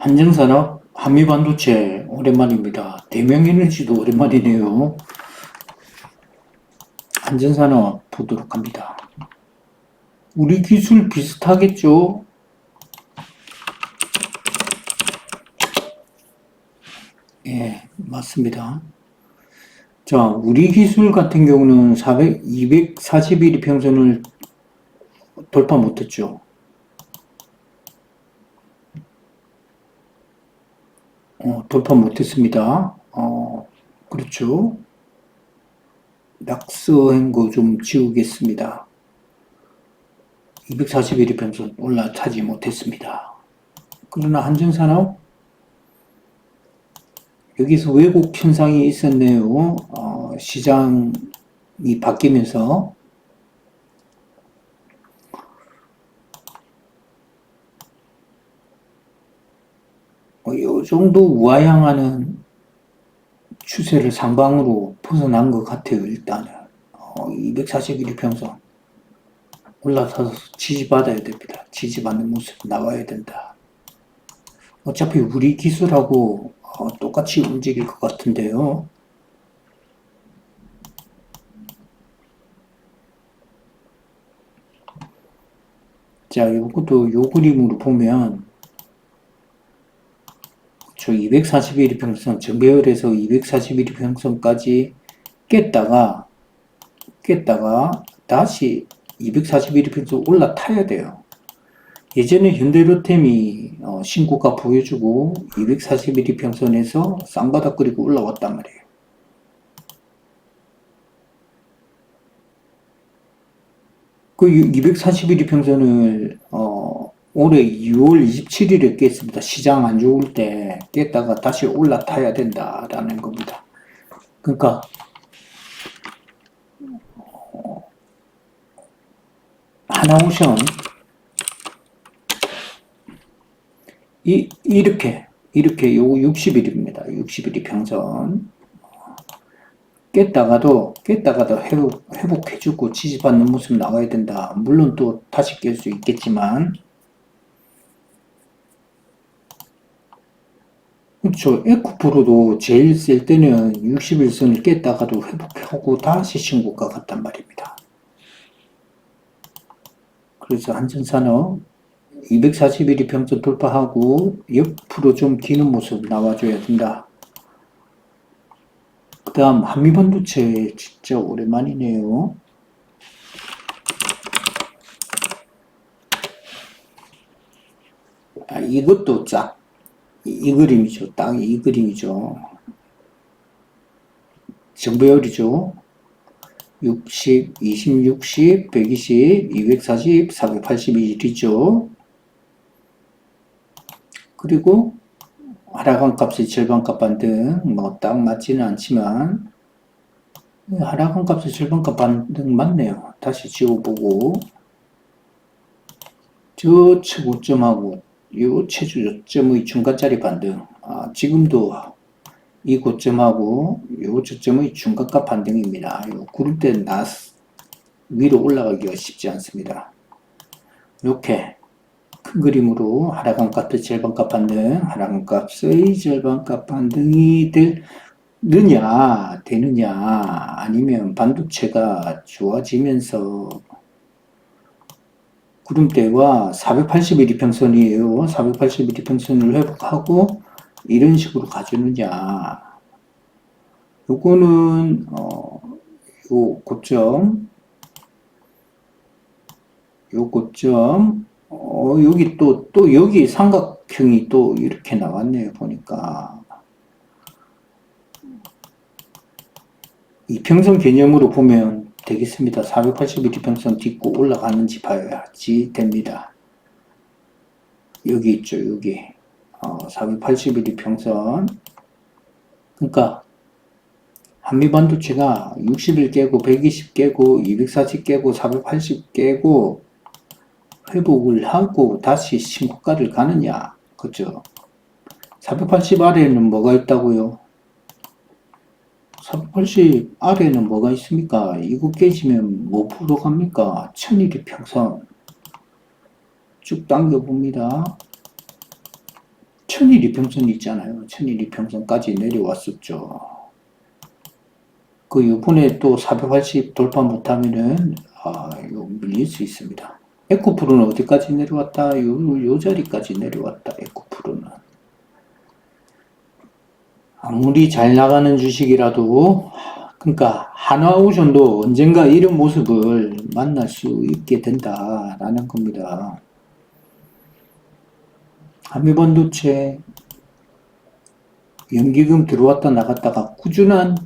한정산업, 한미반도체 오랜만입니다. 대명에너지도 오랜만이네요. 한전산업 보도록 합니다. 우리 기술 비슷하겠죠? 예, 맞습니다. 자, 우리 기술 같은 경우는 400, 241위 평선을 돌파 못했죠. 어, 돌파 못했습니다. 어, 그렇죠. 낙서한 거좀 지우겠습니다. 241위 평선 올라타지 못했습니다. 그러나 한전산업 여기서 왜곡 현상이 있었네요. 어, 시장이 바뀌면서 어, 이 정도 우하향하는 추세를 상방으로 벗어난 것 같아요. 일단은 어, 241위 평선 올라서서 지지받아야 됩니다. 지지받는 모습 나와야 된다. 어차피 우리 기술하고 어, 똑같이 움직일 것 같은데요. 자, 요것도 요 그림으로 보면 저 241위 평선, 정배열에서 241위 평선까지 깼다가 깼다가 다시 241위 평선 올라타야 돼요. 예전에 현대로템이 어, 신고가 보여주고 241위 평선에서 쌍바닥 그리고 올라왔단 말이에요. 그 241위 평선을 어, 올해 2월 27일에 깼습니다. 시장 안 좋을 때 깼다가 다시 올라타야 된다라는 겁니다. 그러니까 어, 하나오션 이, 이렇게, 이렇게 요 60일입니다. 60일이 평선. 깼다가도, 깼다가도 회복, 회복해주고 지지받는 모습 나와야 된다. 물론 또 다시 깰 수 있겠지만. 그렇죠. 에코프로도 제일 셀 때는 60일선을 깼다가도 회복하고 다시 신고가 갔단 말입니다. 그래서 한전산업 241위 평선 돌파하고 옆으로 좀 기는 모습 나와줘야 된다. 그 다음 한미반도체 진짜 오랜만이네요. 아, 이것도 쫙, 이, 이 그림이죠. 딱이 그림이죠. 정배열이죠. 60, 20, 60, 120, 240, 481이죠. 그리고 하락한 값의 절반값 반등 뭐딱 맞지는 않지만 하락한 값의 절반값 반등 맞네요. 다시 지워보고 저 최고점하고 이 최저점의 중간짜리 반등 아, 지금도 이 고점하고 이 저점의 중간값 반등입니다. 요 구를 때나 위로 올라가기가 쉽지 않습니다. 이렇게 큰 그림으로 하락한 값의 절반값 반등, 하락한 값의 절반값 반등이 되느냐, 되느냐, 아니면 반도체가 좋아지면서 구름대와 481이 평선이에요. 481이 평선을 회복하고 이런 식으로 가주느냐. 요거는, 어, 요 고점, 요 고점, 어, 여기 또, 또 여기 삼각형이 또 이렇게 나왔네요, 보니까. 이평선 개념으로 보면 되겠습니다. 481 평선 딛고 올라가는지 봐야지 됩니다. 여기 있죠, 여기. 어, 481 평선. 그러니까, 한미반도체가 60일 깨고, 120 깨고, 240 깨고, 480 깨고, 회복을 하고 다시 신고가를 가느냐. 그죠? 480 아래에는 뭐가 있다고요? 480 아래에는 뭐가 있습니까? 이거 깨지면 뭐 프로 갑니까? 1000일이 평선 쭉 당겨봅니다. 천일 이평선 있잖아요. 천일 이평선까지 내려왔었죠. 그 요번에 또 480 돌파 못하면은 아 이거 밀릴 수 있습니다. 에코프로는 어디까지 내려왔다? 요, 요 자리까지 내려왔다. 에코프로는 아무리 잘 나가는 주식이라도 그러니까 한화오션도 언젠가 이런 모습을 만날 수 있게 된다라는 겁니다. 한미반도체 연기금 들어왔다 나갔다가 꾸준한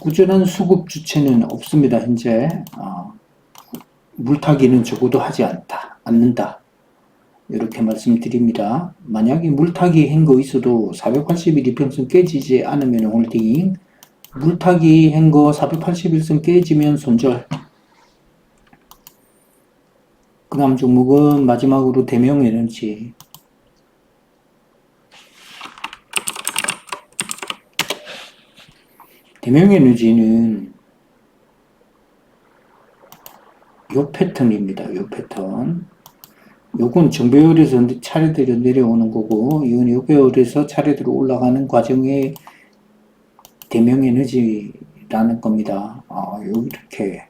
꾸준한 수급 주체는 없습니다. 현재 어, 물타기는 적어도 하지 않다 않는다 이렇게 말씀드립니다. 만약에 물타기 한거 있어도 481 이평선 깨지지 않으면 홀딩 물타기 한거 481선 깨지면 손절 그 다음 종목은 마지막으로 대명에너지 대명에너지는 요 패턴입니다. 요 패턴. 요건 정배열에서 차례대로 내려오는 거고, 이건 요배열에서 차례대로 올라가는 과정에 대명에너지라는 겁니다. 아, 요 이렇게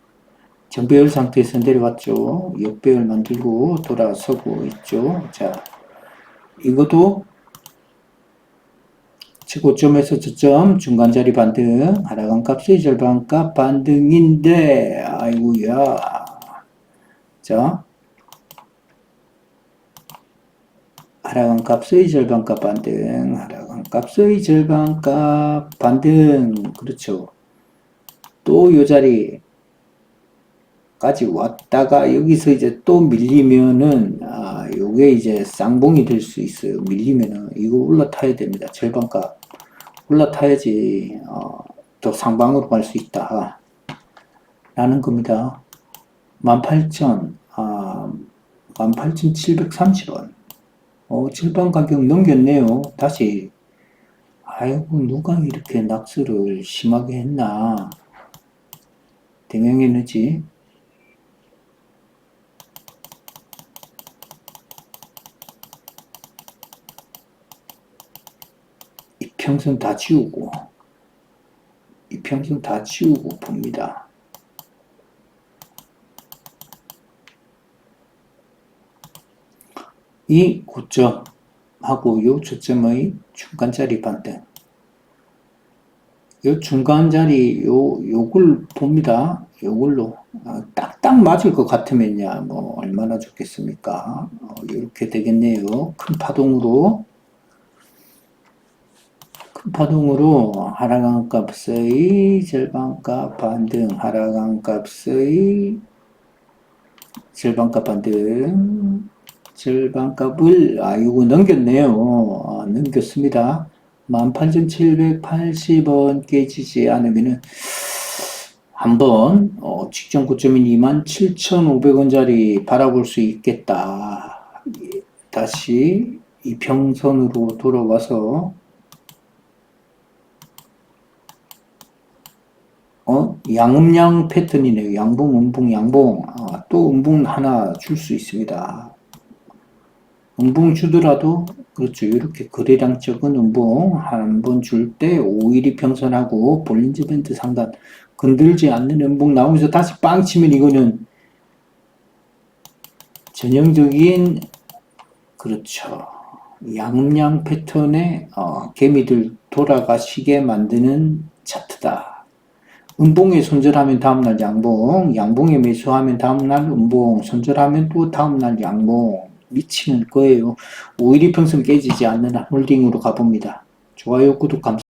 정배열 상태에서 내려왔죠. 역배열 만들고 돌아서고 있죠. 자, 이것도 최고점에서 저점 중간자리 반등 하락한 값의 절반값 반등인데 아이고야 자 하락한 값의 절반값 반등 하락한 값의 절반값 반등. 그렇죠. 또 요 자리 까지 왔다가 여기서 이제 또 밀리면은 아 요게 이제 쌍봉이 될 수 있어요. 밀리면은 이거 올라타야 됩니다. 절반값 올라타야지 어, 또 상방으로 갈 수 있다. 라는 겁니다. 18,000 아, 18,730원 어, 절반 가격 넘겼네요. 다시. 아이고 누가 이렇게 낙수를 심하게 했나. 대명 에너지? 이평선 다 지우고 이평선 다 지우고 봅니다. 이 고점하고 요 저점의 중간자리 반등 요 중간자리 요 요걸 봅니다. 요걸로 아, 딱딱 맞을 것 같으면야 뭐 얼마나 좋겠습니까? 어, 이렇게 되겠네요. 큰 파동으로 큰 파동으로 하락한 값의 절반값 반등, 하락한 값의 절반값 반등, 절반값을, 아, 이거 넘겼네요. 아, 넘겼습니다. 18,780원 깨지지 않으면은, 한번, 어, 직전 고점인 27,500원짜리 바라볼 수 있겠다. 다시 이평선으로 돌아와서, 어? 양음양 패턴이네요. 양봉, 음봉, 양봉. 아, 또 음봉 하나 줄 수 있습니다. 음봉 주더라도, 그렇죠. 이렇게 거래량 적은 음봉 한 번 줄 때 5일이 평선하고 볼린저 밴드 상단 건들지 않는 음봉 나오면서 다시 빵 치면 이거는 전형적인, 그렇죠. 양음양 패턴의 어, 개미들 돌아가시게 만드는 차트다. 음봉에 손절하면 다음날 양봉, 양봉에 매수하면 다음날 음봉, 손절하면 또 다음날 양봉. 미치는 거예요. 5일이 평선 깨지지 않는 홀딩으로 가봅니다. 좋아요, 구독 감사합니다.